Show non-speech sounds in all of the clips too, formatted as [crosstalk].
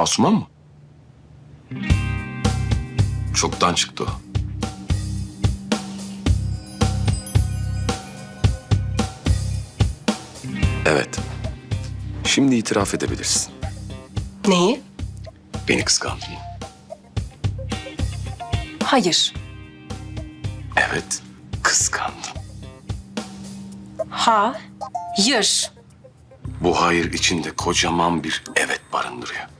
Asuman mı? Çoktan çıktı o. Evet. Şimdi itiraf edebilirsin. Neyi? Beni kıskandın. Hayır. Evet, kıskandım. Ha. Yır. Bu hayır içinde kocaman bir evet barındırıyor.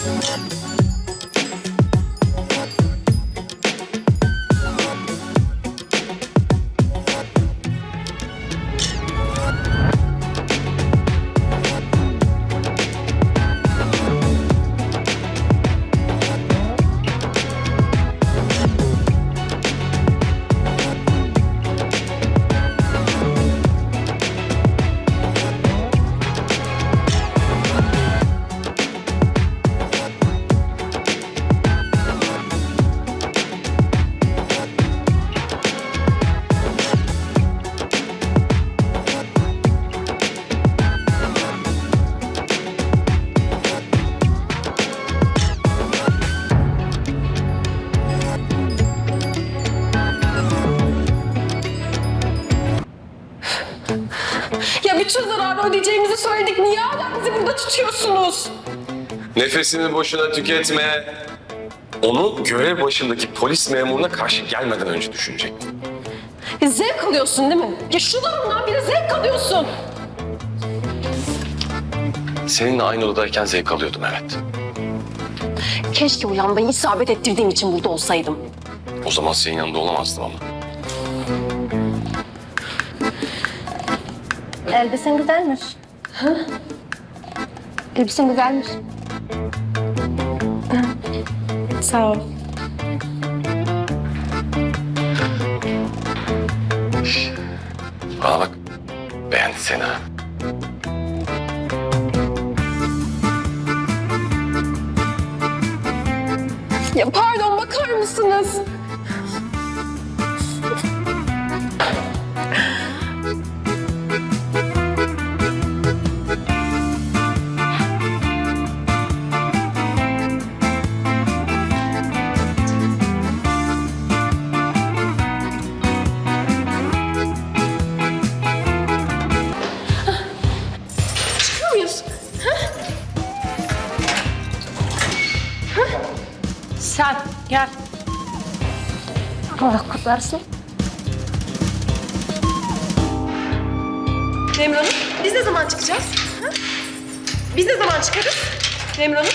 Ya tutuyorsunuz? Nefesini boşuna tüketme. Onu görev başındaki polis memuruna karşı gelmeden önce düşünecektin. Ya zevk alıyorsun değil mi? Ya şu durumdan bile zevk alıyorsun. Seninle aynı odadayken zevk alıyordum evet. Keşke o lambayı isabet ettirdiğim için burada olsaydım. O zaman senin yanında olamazdım ama. Elbisen güzelmiş. Elbisen güzelmiş. Sağ ol. Kutlarsın. Memur Hanım, biz ne zaman çıkacağız? Ha? Biz ne zaman çıkarız? Memur Hanım.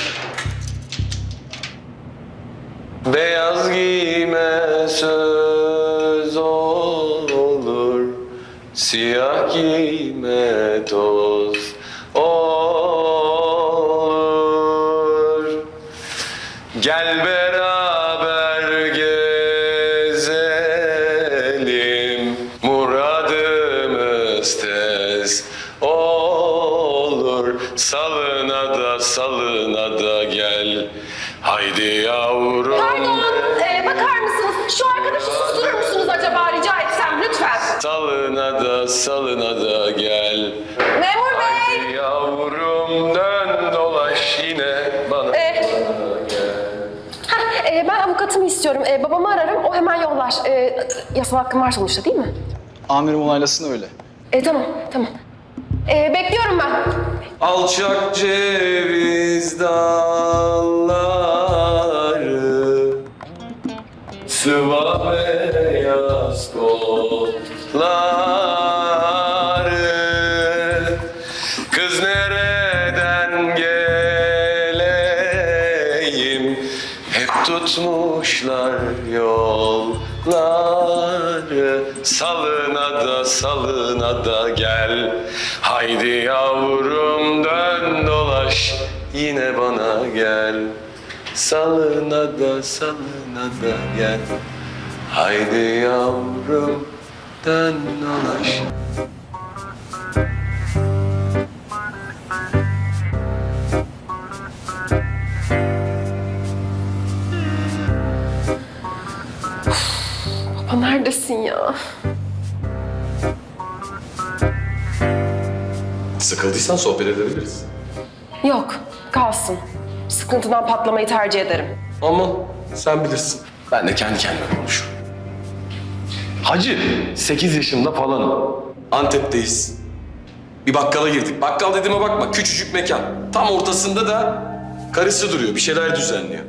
Beyaz giyme söz olur, siyah giyme toz lütfen? Salına da salına da gel. Memur Bey! Haydi yavrum dön dolaş yine bana. Ee, heh, ee, ben avukatımı istiyorum. Ee, babamı ararım, o hemen yollar. Ee, yasal hakkım var sonuçta değil mi? Amirim onaylasın öyle. E tamam, tamam. E, bekliyorum ben. Alçak ceviz dalları tutmuşlar yolları. Salına da salına da gel. Haydi yavrum dön dolaş. Yine bana gel. Salına da salına da gel. Haydi yavrum dön dolaş neredesin ya? Sıkıldıysan sohbet edebiliriz. Yok, kalsın. Sıkıntıdan patlamayı tercih ederim. Ama sen bilirsin. Ben de kendi kendime konuşurum. Hacı, 8 yaşında falanım. Antep'teyiz. Bir bakkala girdik. Bakkal dediğime bakma, küçücük mekan. Tam ortasında da karısı duruyor, bir şeyler düzenliyor.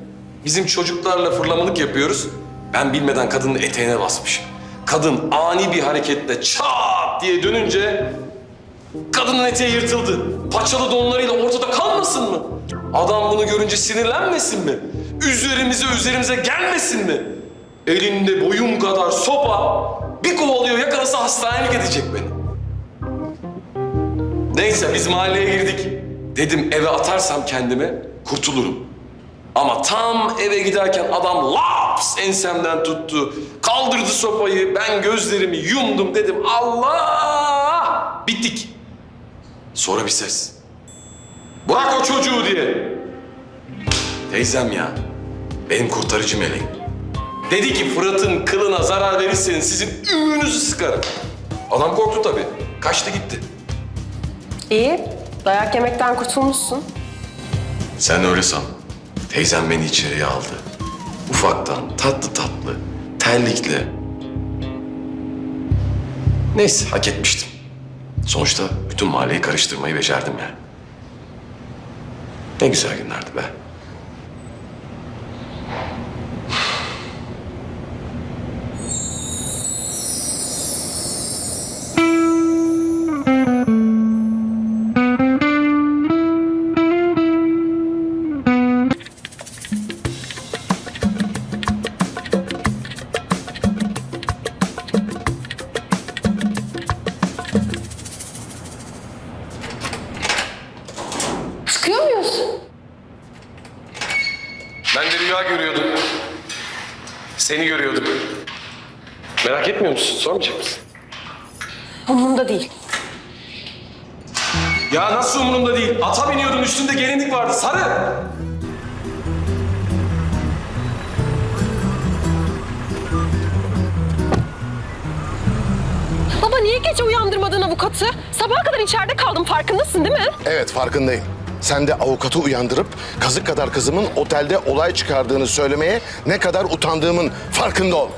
Bizim çocuklarla fırlamalık yapıyoruz. Ben bilmeden kadının eteğine basmışım. Kadın ani bir hareketle çat diye dönünce Kadının eteği yırtıldı. Paçalı donlarıyla ortada kalmasın mı? Adam bunu görünce sinirlenmesin mi? Üzerimize üzerimize gelmesin mi? Elinde boyum kadar sopa bir kovalıyor yakalasa hastanelik edecek beni. Neyse biz mahalleye girdik. Dedim eve atarsam kendimi kurtulurum. Ama tam eve giderken adam laps ensemden tuttu. Kaldırdı sopayı. Ben gözlerimi yumdum dedim. Allah! Bittik. Sonra bir ses. Bırak o çocuğu diye. Teyzem ya. Benim kurtarıcı meleğim. Dedi ki Fırat'ın kılına zarar verirseniz sizin ümüğünüzü sıkarım. Adam korktu tabii. Kaçtı gitti. İyi, dayak yemekten kurtulmuşsun. Sen öyle san. Teyzem beni içeriye aldı. Ufaktan, tatlı tatlı, terlikle. Neyse, hak etmiştim. Sonuçta bütün mahalleyi karıştırmayı becerdim yani. Ne güzel günlerdi be. Üstünde gelinlik vardı. Sarı! Baba niye gece uyandırmadın avukatı? Sabaha kadar içeride kaldım farkındasın değil mi? Evet farkındayım. Sen de avukatı uyandırıp kazık kadar kızımın otelde olay çıkardığını söylemeye ne kadar utandığımın farkında ol.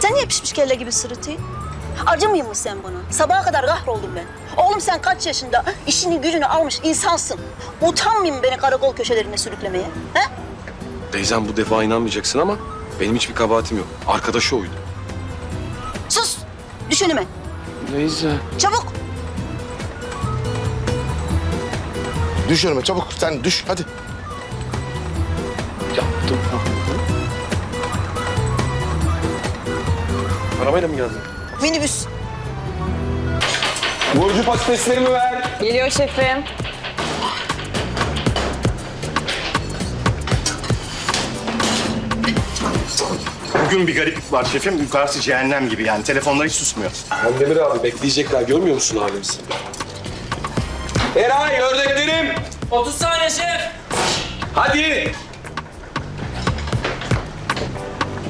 Sen niye pişmiş kelle gibi sırıtıyorsun? Acımıyor musun sen bana? Sabaha kadar kahroldum ben. Oğlum sen kaç yaşında işini gücünü almış insansın. Musun beni karakol köşelerine sürüklemeye? He? Teyzem bu defa inanmayacaksın ama benim hiçbir kabahatim yok. Arkadaşı oydu. Sus! Düş önüme. Teyze. Çabuk! Düş önüme çabuk sen düş hadi. Yaptım. Arabayla mı geldin? Minibüs. Burcu patateslerimi ver. Geliyor şefim. Bugün bir gariplik var şefim. Yukarısı cehennem gibi yani. Telefonlar hiç susmuyor. Demir abi bekleyecekler. Görmüyor musun halimizi? Eray ördeklerim. 30 saniye şef. Hadi.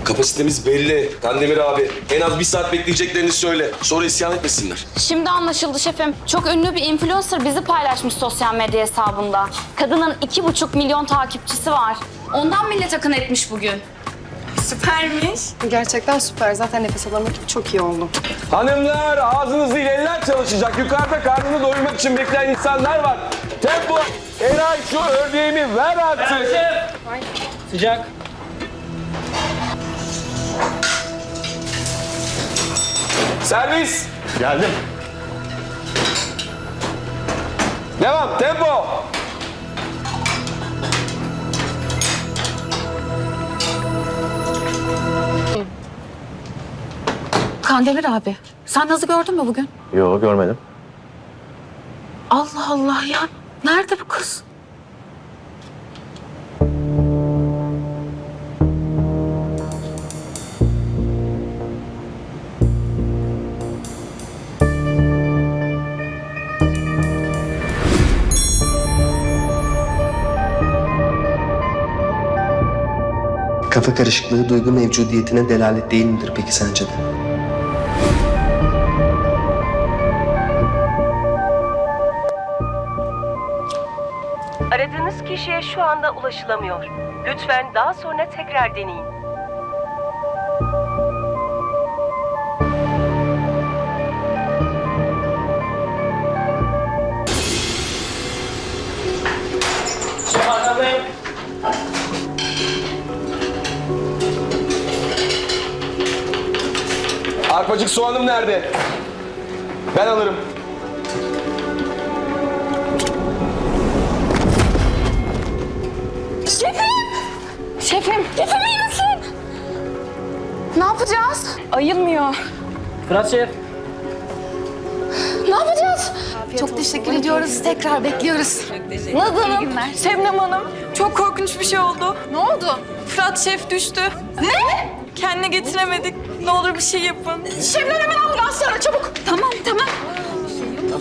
Kapasitemiz belli. Kandemir abi en az bir saat bekleyeceklerini söyle. Sonra isyan etmesinler. Şimdi anlaşıldı şefim. Çok ünlü bir influencer bizi paylaşmış sosyal medya hesabında. Kadının iki buçuk milyon takipçisi var. Ondan millet akın etmiş bugün. Süpermiş. Gerçekten süper. Zaten nefes alama gibi çok iyi oldu. Hanımlar ağzınızı ile eller çalışacak. Yukarıda karnını doyurmak için bekleyen insanlar var. Tempo. Eray şu ördeğimi ver artık. Sıcak. Servis. Geldim. Devam. Tempo. Kandemir abi, sen Naz'ı gördün mü bugün? Yok görmedim. Allah Allah ya. Nerede bu kız? Kafa karışıklığı duygu mevcudiyetine delalet değil midir peki sence de? Aradığınız kişiye şu anda ulaşılamıyor. Lütfen daha sonra tekrar deneyin. Arpacık soğanım nerede? Ben alırım. Şefim, şefim iyi misin? Ne yapacağız? Ayılmıyor. Fırat Şef. Ne yapacağız? Çok teşekkür ediyoruz. Tekrar bekliyoruz. Naz Hanım, Şebnem Hanım. Çok korkunç bir şey oldu. Ne oldu? Fırat Şef düştü. Ne? Kendine getiremedik. Ne olur bir şey yapın. Şebnem hemen ambulans ara çabuk. Tamam, tamam.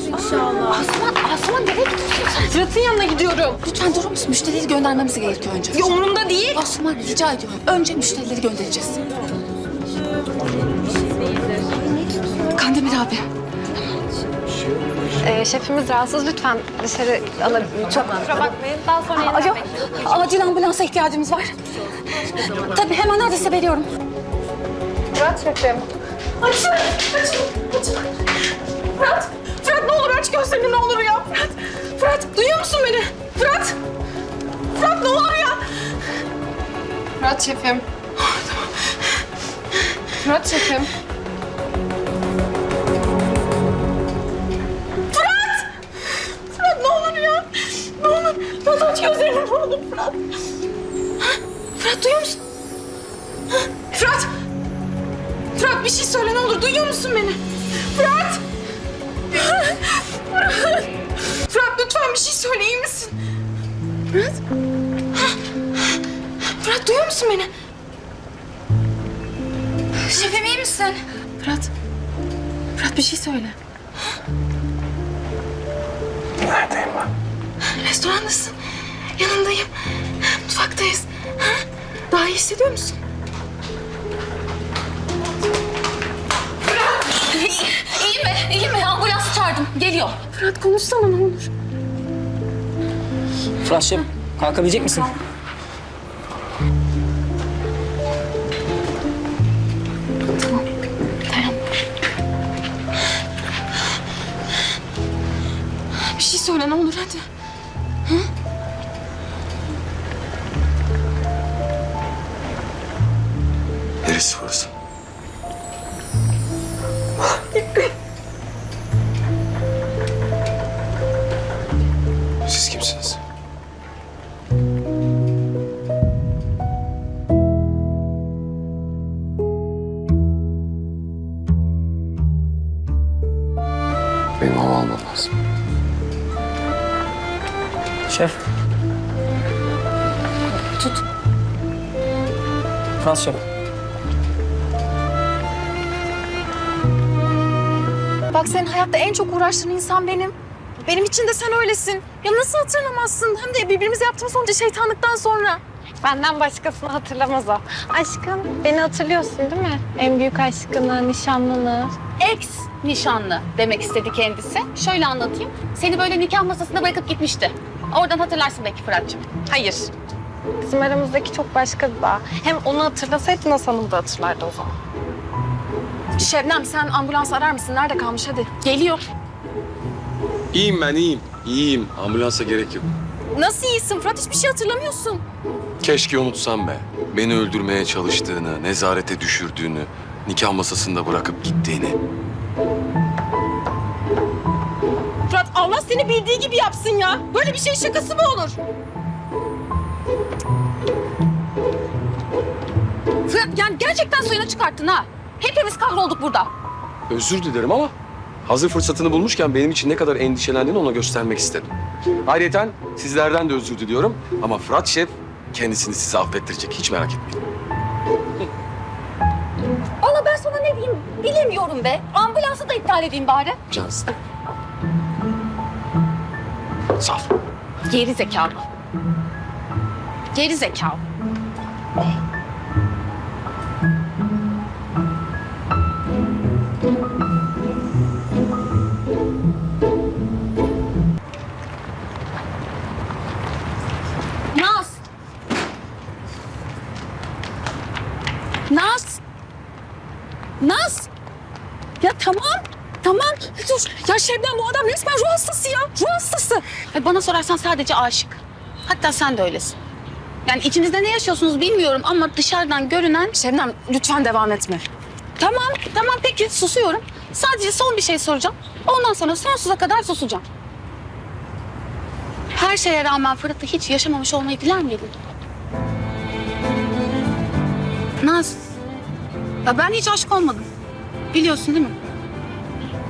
İnşallah. Asuman, Asuman nereye gidiyorsun sen? Fırat'ın yanına gidiyorum. Lütfen durur musun? Müşterileri göndermemiz gerekiyor önce. Ya umurumda değil. Asuman rica ediyorum. Önce müşterileri göndereceğiz. Kandemir abi. Ee, şefimiz rahatsız. Lütfen dışarı alabilir. Çok kusura bakmayın. Daha sonra Alo, acil ambulansa ihtiyacımız var. Tabii hemen adrese veriyorum. Murat şefim. Açın, açın, açın. Fırat, Fırat ne olur aç gözlerini ne olur ya. Fırat, Fırat duyuyor musun beni? Fırat, Fırat ne olur ya. Fırat şefim. Fırat şefim. Fırat! Fırat ne olur ya. Ne olur. Fırat aç gözlerini ne olur Fırat. Fırat duyuyor musun? Fırat bir şey söyle ne olur. Duyuyor musun beni? Fırat! Fırat! Fırat lütfen bir şey söyle. iyi misin? Fırat? Fırat duyuyor musun beni? Şefim iyi misin? Fırat. Fırat bir şey söyle. Neredeyim ben? Restorandasın. Yanındayım. Mutfaktayız. Ha? Daha iyi hissediyor musun? İyi mi? İyi mi? Ambulans çağırdım. Geliyor. Fırat konuşsana ne olur. Fırat Şef kalkabilecek misin? Bir şey söyle ne olur hadi. Şef. Tut. Fırat Şef. Bak senin hayatta en çok uğraştığın insan benim. Benim için de sen öylesin. Ya nasıl hatırlamazsın? Hem de birbirimize yaptığımız onca şeytanlıktan sonra. Benden başkasını hatırlamaz o. Aşkım beni hatırlıyorsun değil mi? En büyük aşkını, nişanlını. Ex nişanlı demek istedi kendisi. Şöyle anlatayım. Seni böyle nikah masasında bırakıp gitmişti. Oradan hatırlarsın belki Fırat'cığım. Hayır. Bizim aramızdaki çok başka bir bağ. Hem onu hatırlasaydı Naz Hanım da hatırlardı o zaman. Şebnem sen ambulans arar mısın? Nerede kalmış hadi. Geliyor. İyiyim ben iyiyim. İyiyim. Ambulansa gerek yok. Nasıl iyisin Fırat? Hiçbir şey hatırlamıyorsun. Keşke unutsam be. Beni öldürmeye çalıştığını, nezarete düşürdüğünü, nikah masasında bırakıp gittiğini. Allah seni bildiği gibi yapsın ya. Böyle bir şey şakası mı olur? Fırat yani gerçekten suyunu çıkarttın ha. Hepimiz kahrolduk burada. Özür dilerim ama hazır fırsatını bulmuşken benim için ne kadar endişelendiğini ona göstermek istedim. Ayrıca sizlerden de özür diliyorum ama Fırat Şef kendisini size affettirecek. Hiç merak etmeyin. Allah ben sana ne diyeyim bilemiyorum be. Ambulansı da iptal edeyim bari. Cansın. Sağ ol. Geri zekalı. Geri zekalı. Naz. Naz. Naz. Ya tamam. Tamam. Dur. Ya Şebnem bu adam resmen ruh hastası ya. Ay bana sorarsan sadece aşık. Hatta sen de öylesin. Yani içinizde ne yaşıyorsunuz bilmiyorum ama dışarıdan görünen... Şebnem lütfen devam etme. Tamam, tamam peki susuyorum. Sadece son bir şey soracağım. Ondan sonra sonsuza kadar susacağım. Her şeye rağmen Fırat'ı hiç yaşamamış olmayı diler miydin? Naz, ya ben hiç aşık olmadım. Biliyorsun değil mi?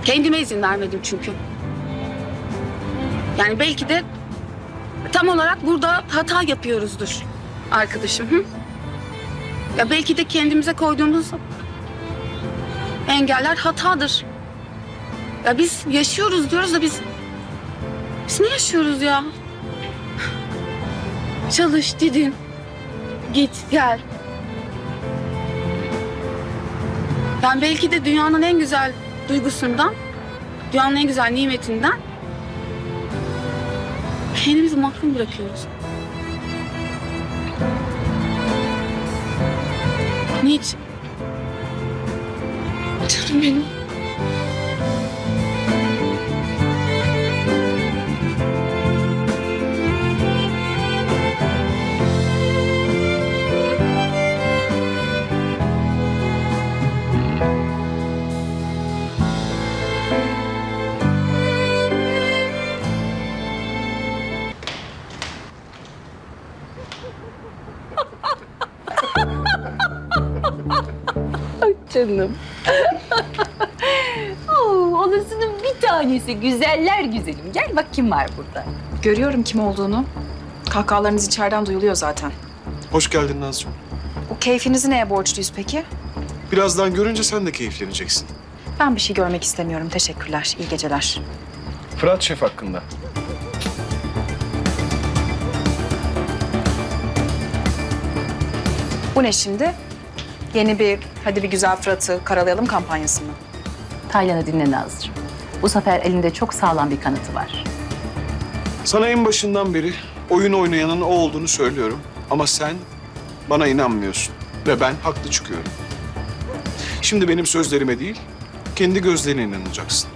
Kendime izin vermedim çünkü. Yani belki de tam olarak burada hata yapıyoruzdur arkadaşım. Hı? Ya belki de kendimize koyduğumuz engeller hatadır. Ya biz yaşıyoruz diyoruz da biz biz ne yaşıyoruz ya? Çalış, didin. Git, gel. Ben belki de dünyanın en güzel duygusundan, dünyanın en güzel nimetinden kendimizi mahrum bırakıyoruz. Niçin? Canım benim. Canım. [laughs] Oo, olasının bir tanesi güzeller güzelim. Gel bak kim var burada. Görüyorum kim olduğunu. Kahkahalarınız içeriden duyuluyor zaten. Hoş geldin Nazcığım. Bu keyfinizi neye borçluyuz peki? Birazdan görünce sen de keyifleneceksin. Ben bir şey görmek istemiyorum. Teşekkürler. İyi geceler. Fırat Şef hakkında. Bu ne şimdi? Yeni bir hadi bir güzel Fırat'ı karalayalım kampanyası mı? Taylan'ı dinle Nazlı'cığım. Bu sefer elinde çok sağlam bir kanıtı var. Sana en başından beri oyun oynayanın o olduğunu söylüyorum. Ama sen bana inanmıyorsun. Ve ben haklı çıkıyorum. Şimdi benim sözlerime değil, kendi gözlerine inanacaksın.